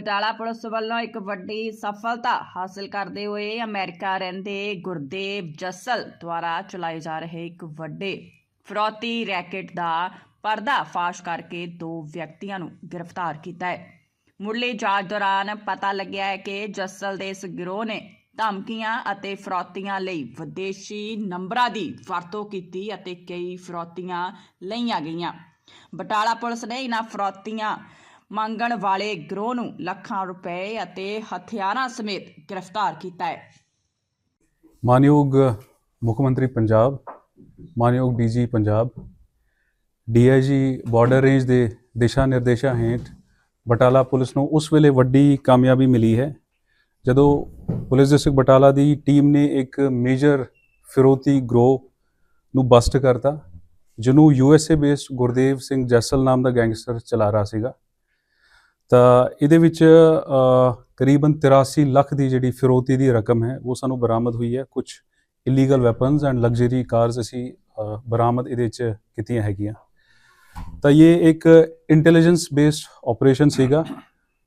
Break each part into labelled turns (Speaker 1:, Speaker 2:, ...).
Speaker 1: Batala police ਵੱਲੋਂ ਇੱਕ ਵੱਡੀ ਸਫਲਤਾ ਹਾਸਲ ਕਰਦੇ ਹੋਏ ਅਮਰੀਕਾ ਰਹਿੰਦੇ ਗੁਰਦੇਵ ਜੱਸਲ ਦੁਆਰਾ ਚਲਾਏ ਜਾ ਰਹੇ ਇੱਕ ਵੱਡੇ ਫਰੋਤੀ ਰੈਕੇਟ ਦਾ ਪਰਦਾ ਫਾਸ਼ ਕਰਕੇ ਦੋ ਵਿਅਕਤੀਆਂ ਨੂੰ ਗ੍ਰਿਫਤਾਰ ਕੀਤਾ ਹੈ। ਮੁੱਢਲੀ ਜਾਂਚ ਦੌਰਾਨ ਪਤਾ ਲੱਗਿਆ ਹੈ ਕਿ ਜੱਸਲ ਦੇ ਇਸ ਗਿਰੋਹ ਨੇ ਧਮਕੀਆਂ ਅਤੇ ਫਰੋਤੀਆਂ ਲਈ ਵਿਦੇਸ਼ੀ ਨੰਬਰਾਂ ਦੀ ਵਰਤੋਂ ਕੀਤੀ ਅਤੇ ਕਈ ਫਰੋਤੀਆਂ ਲਈਆਂ ਗਈਆਂ। ਬਟਾਲਾ ਪੁਲਿਸ ਨੇ ਇਹਨਾਂ ਫਰੋਤੀਆਂ ਮੰਗਣ ਵਾਲੇ ਗਰੋਹ ਨੂੰ ਲੱਖਾਂ ਰੁਪਏ ਅਤੇ ਹਥਿਆਰਾਂ ਸਮੇਤ ਗ੍ਰਿਫਤਾਰ ਕੀਤਾ ਹੈ।
Speaker 2: ਮਾਨਯੋਗ ਮੁੱਖ ਮੰਤਰੀ ਪੰਜਾਬ, ਮਾਨਯੋਗ DG Punjab DIG border range ਦੇ ਦਿਸ਼ਾ ਨਿਰਦੇਸ਼ਾਂ ਹੇਠ ਬਟਾਲਾ ਪੁਲਿਸ ਨੂੰ ਉਸ ਵੇਲੇ ਵੱਡੀ ਕਾਮਯਾਬੀ ਮਿਲੀ ਹੈ, ਜਦੋਂ ਪੁਲਿਸ ਡਿਸਟ੍ਰਿਕਟ ਬਟਾਲਾ ਦੀ ਟੀਮ ਨੇ ਇੱਕ ਮੇਜਰ ਫਿਰੋਤੀ ਗਰੋਹ ਨੂੰ ਬਸਟ ਕਰਤਾ, ਜਿਹਨੂੰ ਯੂਐਸਏ ਬੇਸਡ ਗੁਰਦੇਵ ਸਿੰਘ ਜੈਸਲ ਨਾਮ ਦਾ ਗੈਂਗਸਟਰ ਚਲਾ ਰਿਹਾ ਸੀਗਾ। ਤਾਂ ਇਹਦੇ ਵਿੱਚ ਕਰੀਬਨ 83 ਲੱਖ ਦੀ ਜਿਹੜੀ ਫਿਰੋਤੀ ਦੀ ਰਕਮ ਹੈ, ਉਹ ਸਾਨੂੰ ਬਰਾਮਦ ਹੋਈ ਹੈ। ਕੁਝ illegal weapons and luxury cars ਅਸੀਂ ਬਰਾਮਦ ਇਹਦੇ ਵਿੱਚ ਕੀਤੀਆਂ ਹੈਗੀਆਂ। ਤਾਂ ਇਹ ਇੱਕ ਇੰਟੈਲੀਜੈਂਸ ਬੇਸਡ ਆਪਰੇਸ਼ਨ ਸੀਗਾ।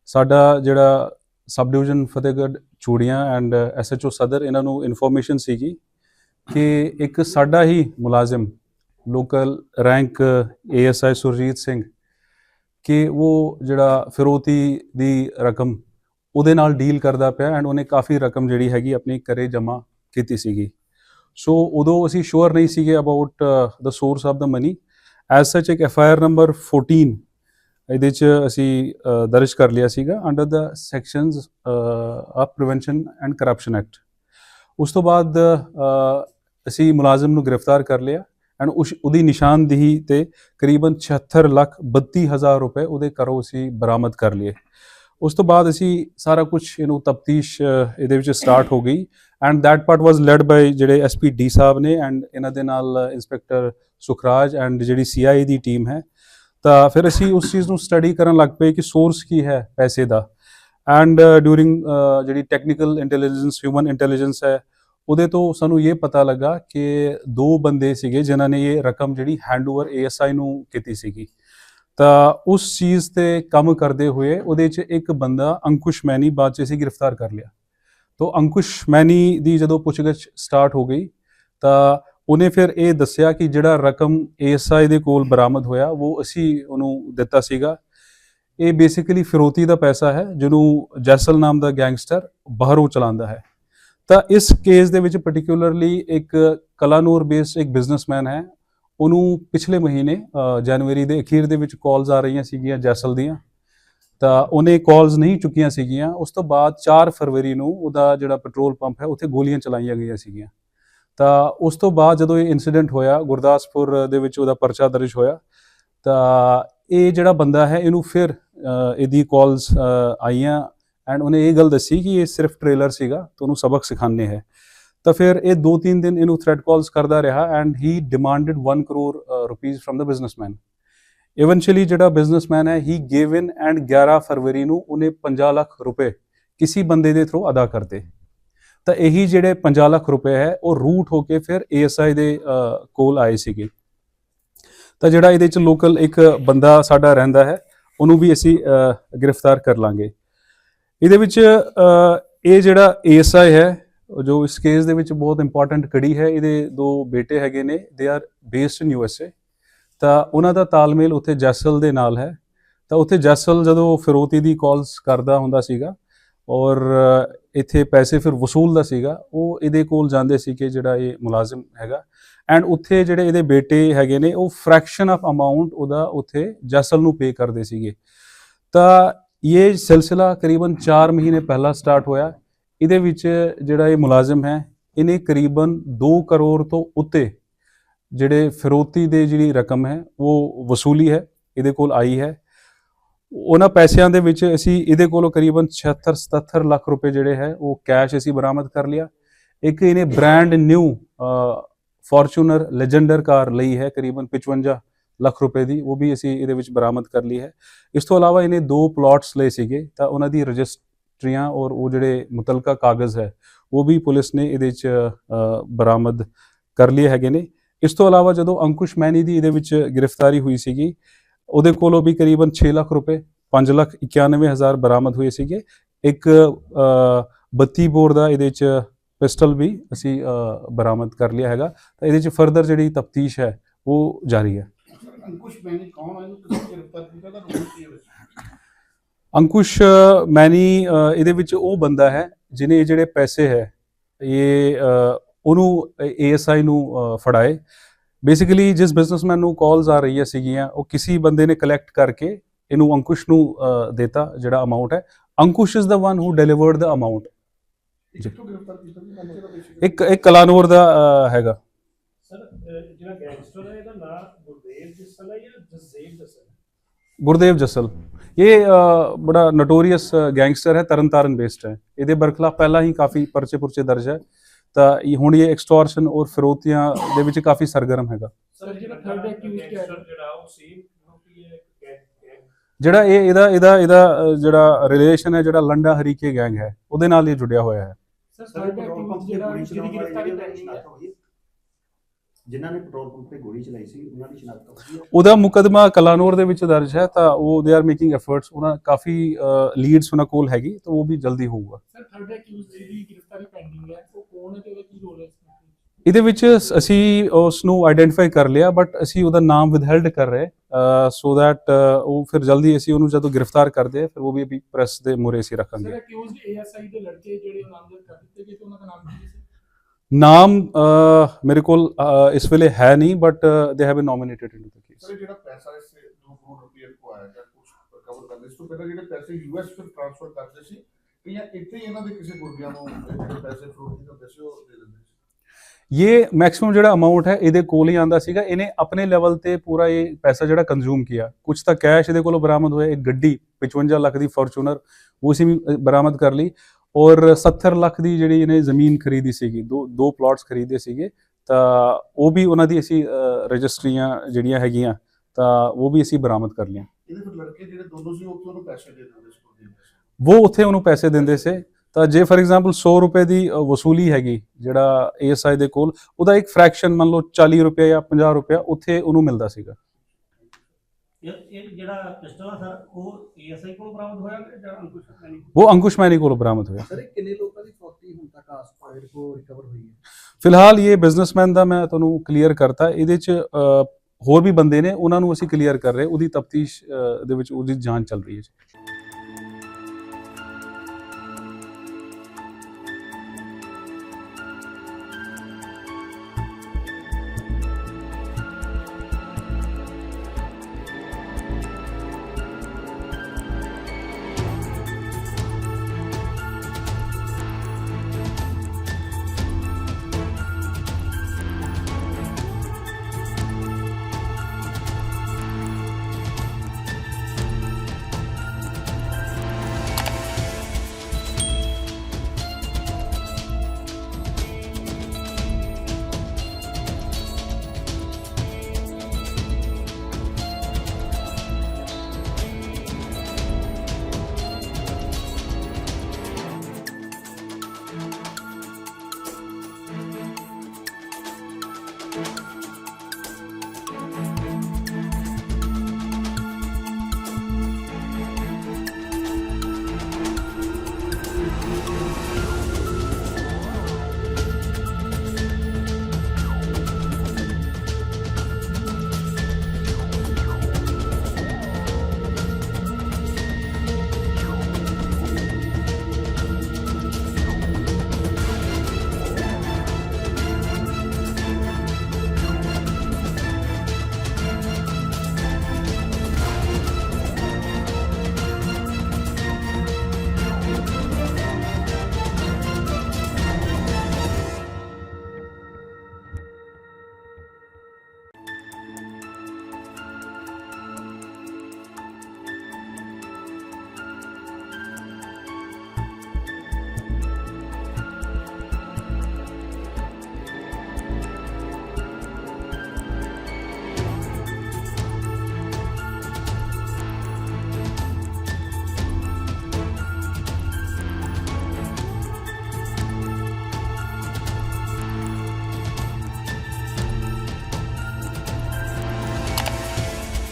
Speaker 2: ਸਾਡਾ ਜਿਹੜਾ sub division Fatehgarh Churian and SHO ਸਦਰ, ਇਹਨਾਂ ਨੂੰ ਇਨਫੋਰਮੇਸ਼ਨ ਸੀਗੀ ਕਿ ਇੱਕ ਸਾਡਾ ਹੀ ਮੁਲਾਜ਼ਮ local rank ASI Surjit Singh ਕਿ ਉਹ ਜਿਹੜਾ ਫਿਰੋਤੀ ਦੀ ਰਕਮ ਉਹਦੇ ਨਾਲ ਡੀਲ ਕਰਦਾ ਪਿਆ ਐਂਡ ਉਹਨੇ ਕਾਫੀ ਰਕਮ ਜਿਹੜੀ ਹੈਗੀ ਆਪਣੀ ਘਰੇ ਜਮ੍ਹਾਂ ਕੀਤੀ ਸੀਗੀ। ਸੋ ਉਦੋਂ ਅਸੀਂ ਸ਼ੋਰ ਨਹੀਂ ਸੀਗੇ about the source of the money as such ਇੱਕ ਐਫ ਆਈ ਆਰ ਨੰਬਰ 14 ਇਹਦੇ ਚ ਅਸੀਂ ਦਰਜ ਕਰ ਲਿਆ ਸੀਗਾ under the sections of prevention and corruption act ਉਸ ਤੋਂ ਬਾਅਦ ਅਸੀਂ ਮੁਲਾਜ਼ਮ ਨੂੰ ਗ੍ਰਿਫਤਾਰ ਕਰ ਲਿਆ। ਐਂਡ ਉਸ ਉਹਦੀ ਨਿਸ਼ਾਨਦੇਹੀ ਤੇ ਕਰੀਬਨ 76 ਲੱਖ 32 ਹਜ਼ਾਰ ਰੁਪਏ ਉਹਦੇ ਘਰੋਂ ਅਸੀਂ ਬਰਾਮਦ ਕਰ ਲਏ ਉਸ ਤੋਂ ਬਾਅਦ ਅਸੀਂ ਸਾਰਾ ਕੁਝ ਇਹਨੂੰ ਤਫਤੀਸ਼ ਇਹਦੇ ਵਿੱਚ ਸਟਾਰਟ ਹੋ ਗਈ। And that part was led by ਜਿਹੜੇ ਐਸਪੀ ਡੀ ਸਾਹਿਬ ਨੇ ਐਂਡ ਇਹਨਾਂ ਦੇ ਨਾਲ ਇੰਸਪੈਕਟਰ ਸੁਖਰਾਜ ਐਂਡ ਜਿਹੜੀ ਸੀਆਈਏ ਦੀ ਟੀਮ ਹੈ। ਤਾਂ ਫਿਰ ਅਸੀਂ ਉਸ ਚੀਜ਼ ਨੂੰ ਸਟੱਡੀ ਕਰਨ ਲੱਗ ਪਏ ਕਿ ਸੋਰਸ ਕੀ ਹੈ ਪੈਸੇ ਦਾ। ਐਂਡ ਡਿਊਰਿੰਗ ਜਿਹੜੀ ਟੈਕਨੀਕਲ ਇੰਟੈਲੀਜੈਂਸ, ਹਿਊਮਨ ਇੰਟੈਲੀਜੈਂਸ ਹੈ ਉਹਦੇ ਤੋਂ ਸਾਨੂੰ ਇਹ ਪਤਾ ਲੱਗਾ ਕਿ ਦੋ ਬੰਦੇ ਸੀਗੇ ਜਿਨ੍ਹਾਂ ਨੇ ਇਹ ਰਕਮ ਜਿਹੜੀ ਹੈਂਡਓਵਰ ਏਐਸਆਈ ਨੂੰ ਕੀਤੀ ਸੀਗੀ। ਤਾਂ ਉਸ ਚੀਜ਼ ਤੇ ਕੰਮ ਕਰਦੇ ਹੋਏ ਉਹਦੇ 'ਚ ਇੱਕ ਬੰਦਾ ਅੰਕੁਸ਼ ਮੈਨੀ ਬਾਅਦ 'ਚ ਅਸੀਂ ਗ੍ਰਿਫਤਾਰ ਕਰ ਲਿਆ। ਤੋਂ ਅੰਕੁਸ਼ ਮੈਨੀ ਦੀ ਜਦੋਂ ਪੁੱਛਗਿੱਛ ਸਟਾਰਟ ਹੋ ਗਈ, ਤਾਂ ਉਹਨੇ ਫਿਰ ਇਹ ਦੱਸਿਆ ਕਿ ਜਿਹੜਾ ਰਕਮ ਏਐਸਆਈ ਦੇ ਕੋਲ ਬਰਾਮਦ ਹੋਇਆ, ਉਹ ਅਸੀਂ ਉਹਨੂੰ ਦਿੱਤਾ ਸੀਗਾ। ਇਹ ਬੇਸਿਕਲੀ ਫਿਰੋਤੀ ਦਾ ਪੈਸਾ ਹੈ, ਜਿਹਨੂੰ ਜੈਸਲ ਨਾਮ ਦਾ ਗੈਂਗਸਟਰ ਬਾਹਰੋਂ ਚਲਾਉਂਦਾ ਹੈ। ਤਾਂ ਇਸ ਕੇਸ ਦੇ ਵਿੱਚ ਪਾਰਟਿਕੂਲਰਲੀ ਇੱਕ ਕਲਾਨੂਰ ਬੇਸਡ ਇੱਕ ਬਿਜ਼ਨਸਮੈਨ ਹੈ। ਉਹਨੂੰ ਪਿਛਲੇ ਮਹੀਨੇ ਜਨਵਰੀ ਦੇ ਅਖੀਰ ਦੇ ਵਿੱਚ ਕਾਲਸ ਆ ਰਹੀਆਂ ਸੀਗੀਆਂ ਜੈਸਲ ਦੀਆਂ। ਤਾਂ ਉਹਨੇ ਕਾਲਸ ਨਹੀਂ ਚੁੱਕੀਆਂ ਸੀਗੀਆਂ। ਉਸ ਤੋਂ ਬਾਅਦ 4 ਫਰਵਰੀ ਨੂੰ ਉਹਦਾ ਜਿਹੜਾ ਪੈਟਰੋਲ ਪੰਪ ਹੈ, ਉੱਥੇ ਗੋਲੀਆਂ ਚਲਾਈਆਂ ਗਈਆਂ ਸੀਗੀਆਂ। ਤਾਂ ਉਸ ਤੋਂ ਬਾਅਦ ਜਦੋਂ ਇਹ ਇਨਸੀਡੈਂਟ ਹੋਇਆ, ਗੁਰਦਾਸਪੁਰ ਦੇ ਵਿੱਚ ਉਹਦਾ ਪਰਚਾ ਦਰਜ ਹੋਇਆ, ਤਾਂ ਇਹ ਜਿਹੜਾ ਬੰਦਾ ਹੈ, ਇਹਨੂੰ ਫਿਰ ਇਹਦੀ ਕਾਲਸ ਆਈਆਂ। ਐਂਡ ਉਹਨੇ ਇਹ ਗੱਲ ਦੱਸੀ ਕਿ ਇਹ ਸਿਰਫ ਟ੍ਰੇਲਰ ਸੀਗਾ ਤੇ ਉਹਨੂੰ ਸਬਕ ਸਿਖਾਣੇ ਹੈ। ਤਾਂ ਫਿਰ ਇਹ 2-3 ਦਿਨ ਇਹਨੂੰ ਥ੍ਰੈਟ ਕਾਲਸ ਕਰਦਾ ਰਿਹਾ and he demanded 1 crore rupees from the businessman eventually ਜਿਹੜਾ ਬਿਜ਼ਨਸਮੈਨ ਹੈ ਹੀ ਗੇਵ ਇਨ ਐਂਡ 11 ਫਰਵਰੀ ਨੂੰ ਉਹਨੇ 50 ਲੱਖ ਰੁਪਏ ਕਿਸੇ ਬੰਦੇ ਦੇ ਥਰੂ ਅਦਾ ਕਰਤੇ। ਤਾਂ ਇਹੀ ਜਿਹੜੇ 50 ਲੱਖ ਰੁਪਏ ਹੈ, ਉਹ ਰੂਟ ਹੋ ਕੇ ਫਿਰ ਏਐਸਆਈ ਦੇ ਕੋਲ ਆਏ ਸੀਗੇ। ਤਾਂ ਜਿਹੜਾ ਇਹਦੇ ਚ ਲੋਕਲ ਇੱਕ ਬੰਦਾ ਸਾਡਾ ਰਹਿੰਦਾ ਹੈ, ਉਹਨੂੰ ਵੀ ਅਸੀਂ ਗ੍ਰਿਫਤਾਰ ਕਰ ਲਾਂਗੇ। ਇਹਦੇ ਵਿੱਚ ਇਹ ਜਿਹੜਾ ਏਐਸਆਈ ਹੈ ਜੋ ਇਸ ਕੇਸ ਦੇ ਵਿੱਚ ਬਹੁਤ ਇੰਪੋਰਟੈਂਟ ਕੜੀ ਹੈ, ਇਹਦੇ ਦੋ ਬੇਟੇ ਹੈਗੇ ਨੇ they are based in USA ਤਾਂ ਉਹਨਾਂ ਦਾ ਤਾਲਮੇਲ ਉੱਥੇ ਜੈਸਲ ਦੇ ਨਾਲ ਹੈ। ਤਾਂ ਉੱਥੇ ਜੈਸਲ ਜਦੋਂ ਫਿਰੋਤੀ ਦੀ ਕਾਲਸ ਕਰਦਾ ਹੁੰਦਾ ਸੀਗਾ, ਔਰ ਇੱਥੇ ਪੈਸੇ ਫਿਰ ਵਸੂਲਦਾ ਸੀਗਾ, ਉਹ ਇਹਦੇ ਕੋਲ ਜਾਂਦੇ ਸੀ ਕਿ ਜਿਹੜਾ ਇਹ ਮੁਲਾਜ਼ਮ ਹੈਗਾ। ਐਂਡ ਉੱਥੇ ਜਿਹੜੇ ਇਹਦੇ ਬੇਟੇ ਹੈਗੇ ਨੇ, ਉਹ ਫ੍ਰੈਕਸ਼ਨ ਆਫ ਅਮਾਉਂਟ ਉਹਦਾ ਉੱਥੇ ਜੈਸਲ ਨੂੰ ਪੇ ਕਰਦੇ ਸੀਗੇ। ਤਾਂ ਇਹ ਸਿਲਸਿਲਾ ਕਰੀਬਨ 4 ਮਹੀਨੇ ਪਹਿਲਾਂ ਸਟਾਰਟ ਹੋਇਆ। ਇਹਦੇ ਵਿੱਚ ਜਿਹੜਾ ਇਹ ਮੁਲਾਜ਼ਮ ਹੈ, ਇਹਨੇ ਕਰੀਬਨ 2 ਕਰੋੜ ਤੋਂ ਉੱਤੇ ਜਿਹੜੇ ਫਿਰੋਤੀ ਦੇ ਜਿਹੜੀ ਰਕਮ ਹੈ, ਉਹ ਵਸੂਲੀ ਹੈ, ਇਹਦੇ ਕੋਲ ਆਈ ਹੈ। ਉਹਨਾਂ ਪੈਸਿਆਂ ਦੇ ਵਿੱਚ ਅਸੀਂ ਇਹਦੇ ਕੋਲੋਂ ਕਰੀਬਨ 76 77 ਲੱਖ ਰੁਪਏ ਜਿਹੜੇ ਹੈ, ਉਹ ਕੈਸ਼ ਅਸੀਂ ਬਰਾਮਦ ਕਰ ਲਿਆ। ਇੱਕ ਇਹਨੇ brand new Fortuner Legender car ਲਈ ਹੈ, ਕਰੀਬਨ 55 ਲੱਖ ਰੁਪਏ ਦੀ ਉਹ ਵੀ ਅਸੀਂ ਇਹਦੇ ਵਿੱਚ ਬਰਾਮਦ ਕਰ ਲਈ ਹੈ। ਇਸ ਤੋਂ ਇਲਾਵਾ ਇਹਨੇ ਦੋ ਪਲਾਟਸ ਲਏ ਸੀਗੇ ਤਾਂ ਉਹਨਾਂ ਦੀ ਰਜਿਸਟਰੀਆਂ ਔਰ ਉਹ ਜਿਹੜੇ ਮੁਤਲਕਾ ਕਾਗਜ਼ ਹੈ ਉਹ ਵੀ ਪੁਲਿਸ ਨੇ ਇਹਦੇ ਵਿੱਚ ਬਰਾਮਦ ਕਰ ਲਏ ਹੈਗੇ ਨੇ। ਇਸ ਤੋਂ ਇਲਾਵਾ ਜਦੋਂ ਅੰਕੁਸ਼ ਮੈਨੀ ਦੀ ਇਹਦੇ ਵਿੱਚ ਗ੍ਰਿਫਤਾਰੀ ਹੋਈ ਸੀਗੀ ਉਹਦੇ ਕੋਲੋਂ ਵੀ ਕਰੀਬਨ 6 ਲੱਖ ਰੁਪਏ 591000 ਬਰਾਮਦ ਹੋਏ ਸੀਗੇ। ਇੱਕ ਅ, 32 ਬੋਰ ਦਾ ਇਹਦੇ ਚ ਪਿਸਟਲ ਵੀ ਅਸੀਂ ਬਰਾਮਦ ਕਰ ਲਿਆ ਹੈਗਾ। ਤਾਂ ਇਹਦੇ ਚ ਫਰਦਰ ਜਿਹੜੀ ਤਫਤੀਸ਼ ਹੈ ਉਹ ਜਾਰੀ ਹੈ।
Speaker 3: ਅੰਕੁਸ਼ ਮੈਨੀ ਕੌਣ ਹੈ ਇਹਨੂੰ ਕਿਹਨੇ ਗ੍ਰਿਫਤਾਰ ਕੀਤਾ? ਤਾਂ ਰੋਲ ਕੀ ਹੈ ਵਿੱਚ?
Speaker 2: ਅੰਕੁਸ਼ ਅ, ਮੈਨੀ ਅ, ਇਹਦੇ ਵਿੱਚ ਉਹ ਬੰਦਾ ਹੈ ਜਿਨੇ ਇਹ ਜਿਹੜੇ ਪੈਸੇ ਹੈ ਇਹ ਅ, ਉਹਨੂੰ ਏਐਸਆਈ ਨੂੰ ਅ, ਫੜਾਏ। ਬੇਸਿਕਲੀ ਜਿਸ ਬਿਜ਼ਨਸਮੈਨ ਨੂੰ ਕਾਲਸ ਆ ਰਹੀਆਂ ਸੀਗੀਆਂ ਉਹ ਕਿਸੇ ਬੰਦੇ ਨੇ ਕਲੈਕਟ ਕਰਕੇ ਇਹਨੂੰ ਅੰਕੁਸ਼ ਨੂੰ ਅ, ਦੇਤਾ ਜਿਹੜਾ ਅਮਾਉਂਟ ਹੈ। Ankush is the one who delivered the amount
Speaker 3: ਇਹ ਕਿੱਥੋਂ ਗ੍ਰਿਫਤਾਰ ਕੀਤਾ ਜੀ? ਕੰਚੇ ਦਾ ਬੇਸਿਕ।
Speaker 2: ਇੱਕ ਇੱਕ ਕਲਾਨੌਰ ਦਾ ਅ, ਹੈਗਾ।
Speaker 4: ਸਰ ਜਿਹੜਾ ਗੈਂਗਸਟਰ ਹੈ ਇਹਦਾ ਨਾਮ ਜਸਲ
Speaker 2: ਇਹ ਅ, ਬੜਾ ਨੋਟੋਰੀਅਸ ਗੈਂਗਸਟਰ ਹੈ ਤਰਨਤਾਰਨ ਬੇਸਡ ਹੈ ਇਹਦੇ ਬਰਖਲਾਫ ਪਹਿਲਾਂ ਹੀ ਕਾਫੀ ਪਰਚੇ ਪੁਰਚੇ ਦਰਜ ਹੈ ਤਾਂ ਇਹ ਹੁਣ ਇਹ ਐਕਸਟੋਰਸ਼ਨ ਔਰ ਫਿਰੌਤੀਆਂ ਦੇ ਵਿੱਚ ਕਾਫੀ ਸਰਗਰਮ ਹੈਗਾ
Speaker 4: ਸਰ ਜਿਹੜਾ ਥਰਡ ਅਕਿਊਜ਼ਡ ਜਿਹੜਾ ਉਹ ਸੇਮ ਨੂੰ ਕੀ ਹੈ ਗੈਂਗ
Speaker 2: ਜਿਹੜਾ ਇਹ ਇਹਦਾ ਇਹਦਾ ਇਹਦਾ ਜਿਹੜਾ ਰਿਲੇਸ਼ਨ ਹੈ ਜਿਹੜਾ ਲੰਡਾ ਹਰੀਕੇ ਗੈਂਗ ਹੈ ਉਹਦੇ ਨਾਲ ਇਹ ਜੁੜਿਆ ਹੋਇਆ ਹੈ
Speaker 4: ਸਰ
Speaker 5: ਸਰ
Speaker 4: ਥਰਡ
Speaker 5: ਤੇ
Speaker 4: ਜਿਹੜਾ ਗ੍ਰਿਫਤਾਰੀ
Speaker 5: ਜਿਹੜੇ ਸ਼ਨਾਖਤ ਹੋਈ ਹੈ। ਜਿਨ੍ਹਾਂ ਨੇ ਪੈਟਰੋਲ ਪੰਪ ਤੇ ਗੋਲੀ ਚਲਾਈ ਸੀ ਉਹਨਾਂ ਦੀ ਸ਼ਨਾਖਤ ਹੋਈ ਹੈ।
Speaker 2: ਉਹਦਾ ਮੁਕਦਮਾ ਕਲਾਨੌਰ ਦੇ ਵਿੱਚ ਦਰਜ ਹੈ ਤਾਂ ਉਹ ਦੇ ਆਰ ਮੇਕਿੰਗ ਐਫਰਟਸ ਉਹਨਾਂ ਕਾਫੀ ਲੀਡਸ ਉਹਨਾਂ ਕੋਲ ਹੈਗੀ ਤਾਂ ਉਹ ਵੀ ਜਲਦੀ ਹੋਊਗਾ।
Speaker 4: ਸਰ ਥਰਡ ਅਕਿਊਜ਼ਡ ਜਿਹਦੀ ਗ੍ਰਿਫਤਾਰੀ ਪੈਂਡਿੰਗ ਹੈ ਉਹ ਕੌਣ ਹੈ ਤੇ ਉਹਦਾ ਕੀ ਰੋਲ ਹੈ ਇਸ ਵਿੱਚ?
Speaker 2: ਇਹਦੇ ਵਿੱਚ ਅਸੀਂ ਉਸ ਨੂੰ ਆਇਡੈਂਟੀਫਾਈ ਕਰ ਲਿਆ ਬਟ ਅਸੀਂ ਉਹਦਾ ਨਾਮ ਵਿਦਹੈਲਡ ਕਰ ਰਹੇ ਸੋ ਦੈਟ ਉਹ ਫਿਰ ਜਲਦੀ ਅਸੀਂ ਉਹਨੂੰ ਜਦੋਂ ਗ੍ਰਿਫਤਾਰ ਕਰਦੇ ਹਾਂ, ਫਿਰ ਉਹ ਵੀ ਅਭੀ ਪ੍ਰੈਸ ਦੇ ਮੂਹਰੇ ਅਸੀਂ
Speaker 4: ਸਰ
Speaker 2: ਰੱਖਾਂਗੇ
Speaker 4: ਅਕਿਊਜ਼ਡ ਏਐਸਆਈ ਦੇ ਲੜਕੇ ਜਿਹੜੇ ਨਾਮਜ਼ਦ ਕਰ ਦਿੱਤੇ ਗਏ ਤੇ ਉਹਨਾਂ ਦਾ ਨਾਮ ਕੀ ਹੈ ਸਰ
Speaker 2: ਨਾਮ ਮੇਰੇ ਕੋਲ ਇਸ ਵੇਲੇ ਹੈ ਨਹੀਂ but they have been nominated into the case
Speaker 3: sir ਜਿਹੜਾ ਪੈਸਾ ਇਸ 2 ਕਰੋੜ ਰੁਪਏ ਕੋ ਆਇਆ ਜਾਂ ਕੁਝ ਰਿਕਵਰ ਕਰਦੇ ਇਸ ਤੋਂ ਪਹਿਲਾਂ ਜਿਹੜੇ ਪੈਸੇ ਯੂਐਸ ਫਿਰ ਟ੍ਰਾਂਸਫਰ ਕਰਦੇ ਸੀ ਕਿ ਜਾਂ ਇੱਥੇ ਹੀ ਇਹਨਾਂ ਦੇ ਕਿਸੇ ਗੁਰਗਿਆਂ ਨੂੰ ਜਿਹੜੇ ਪੈਸੇ ਫਰੋਡ ਹੁੰਦੇ ਸੀ ਉਹ ਦੇ ਦਿੰਦੇ ਸੀ?
Speaker 2: ਇਹ ਮੈਕਸਿਮਮ ਜਿਹੜਾ ਅਮਾਉਂਟ ਹੈ ਇਹਦੇ ਕੋਲ ਹੀ ਆਂਦਾ ਸੀਗਾ। ਇਹਨੇ ਆਪਣੇ ਲੈਵਲ ਤੇ ਪੂਰਾ ਇਹ ਪੈਸਾ ਜਿਹੜਾ ਕੰਜ਼ੂਮ ਕੀਤਾ। ਕੁਝ ਤਾਂ ਕੈਸ਼ ਇਹਦੇ ਕੋਲੋਂ ਬਰਾਮਦ ਹੋਇਆ ਇੱਕ ਗੱਡੀ 55 ਲੱਖ ਦੀ ਫੋਰਚੂਨਰ ਉਹ ਅ, ਬਰਾਮਦ ਕਰ ਲਈ। ਔਰ 70 ਲੱਖ ਦੀ ਜਿਹੜੀ ਇਹਨੇ ਜ਼ਮੀਨ ਖਰੀਦੀ ਸੀਗੀ ਦੋ ਦੋ ਪਲਾਟਸ ਖਰੀਦੇ ਸੀਗੇ ਤਾਂ ਉਹ ਵੀ ਉਹਨਾਂ ਦੀ ਅਸੀਂ ਰਜਿਸਟਰੀਆਂ ਜਿਹੜੀਆਂ ਹੈਗੀਆਂ ਤਾਂ ਉਹ ਵੀ ਅਸੀਂ ਬਰਾਮਦ ਕਰ ਲਈਆਂ।
Speaker 3: ਇਹਦੇ ਫਿਰ ਲੜਕੇ ਜਿਹੜੇ ਦੋਨੋਂ ਸੀ ਉਹ ਤੁਹਾਨੂੰ ਪੈਸੇ ਦੇ ਦਿੰਦੇ ਸੀ ਗੁਰਦੀਪ ਦੇ
Speaker 2: ਉਹ ਉੱਥੇ ਉਹਨੂੰ ਪੈਸੇ ਦਿੰਦੇ ਸੀ। ਤਾਂ ਜੇ ਫਾਰ ਐਗਜ਼ਾਮਪਲ 100 ਰੁਪਏ ਦੀ ਵਸੂਲੀ ਹੈਗੀ ਜਿਹੜਾ ਏਐਸਆਈ ਦੇ ਕੋਲ ਉਹਦਾ ਇੱਕ ਫ੍ਰੈਕਸ਼ਨ ਮੰਨ ਲਓ 40 ਰੁਪਏ ਜਾਂ 50 ਰੁਪਏ ਉੱਥੇ ਉਹਨੂੰ ਮਿਲਦਾ ਸੀਗਾ।
Speaker 6: ਇਹ ਇਹ ਜਿਹੜਾ ਪਿਸਟਲ ਆ ਸਰ ਉਹ ਏਐਸਆਈ ਕੋਲ ਬਰਾਮਦ ਹੋਇਆ ਕਿ ਜਾਂ ਅੰਕੁਸ਼ ਮੈਨੀ
Speaker 2: ਉਹ ਅੰਕੁਸ਼ ਮੈਨੀ ਕੋਲੋਂ ਬਰਾਮਦ ਹੋਇਆ।
Speaker 5: ਸਰ ਇਹ ਕਿੰਨੇ ਲੋਕਾਂ ਦੀ ਫੌਤੀ ਹੁਣ ਤੱਕ ਆਸਪਾਸ ਕੋ ਰਿਕਵਰ ਹੋਈ ਹੈ?
Speaker 2: ਫਿਲਹਾਲ ਇਹ ਬਿਜ਼ਨਸਮੈਨ ਦਾ ਮੈਂ ਤੁਹਾਨੂੰ ਕਲੀਅਰ ਕਰਤਾ। ਇਹਦੇ ਚ ਹੋਰ ਵੀ ਬੰਦੇ ਨੇ ਉਹਨਾਂ ਨੂੰ ਅਸੀਂ ਕਲੀਅਰ ਕਰ ਰਹੇ ਉਹਦੀ ਤਫਤੀਸ਼ ਦੇ ਵਿੱਚ ਉਹਦੀ ਜਾਂਚ ਚੱਲ ਰਹੀ ਹੈ ਜੀ।